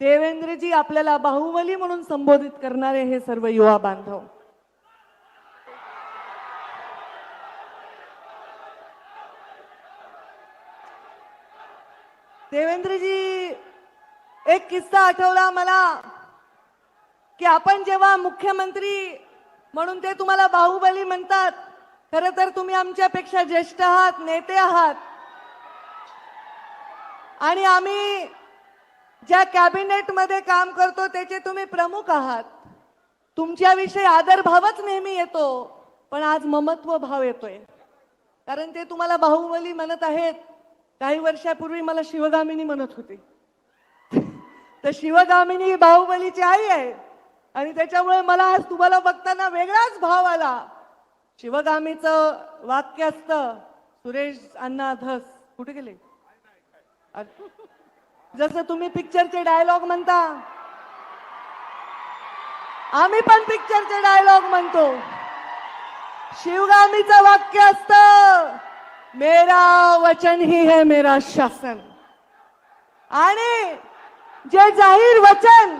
देवेंद्रजी आपल्याला बाहुबली म्हणून संबोधित करणारे हे सर्व युवा बांधव. देवेंद्रजी एक किस्सा आठवला मला की आपण जेव्हा मुख्यमंत्री म्हणून ते तुम्हाला बाहुबली म्हणतात खर तर तुम्ही आमच्यापेक्षा ज्येष्ठ आहात नेते आहात. आणि आम्ही ज्या कॅबिनेटमध्ये काम करतो त्याचे तुम्ही प्रमुख आहात. तुमच्याविषयी आदरभावच नेहमी येतो पण आज ममत्व भाव येतोय. कारण ते तुम्हाला बाहुबली म्हणत आहेत. काही वर्षापूर्वी मला शिवगामिनी म्हणत होती. तर शिवगामिनी ही बाहुबलीची आई आहे. आणि त्याच्यामुळे मला आज तुम्हाला बघताना वेगळाच भाव आला. शिवगामीचं वाक्य असतं सुरेश अण्णा धस. कुठे गेले? जसं तुम्ही पिक्चरचे डायलॉग म्हणता. आम्ही पण पिक्चरचे डायलॉग म्हणतो. शिवगामीचं वाक्य असत मेरा वचन ही है मेरा शासन. आणि जे जाहीर वचन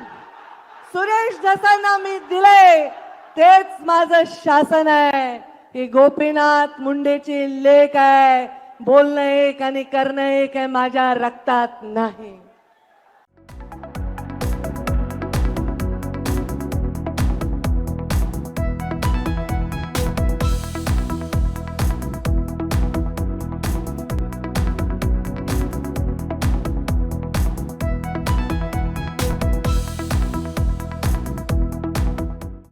सुरेश जसांना मी दिले तेच माझं शासन आहे. ही गोपीनाथ मुंडेची लेख आहे. बोलणं एक आणि करणं एक आहे माझ्या रक्तात नाही.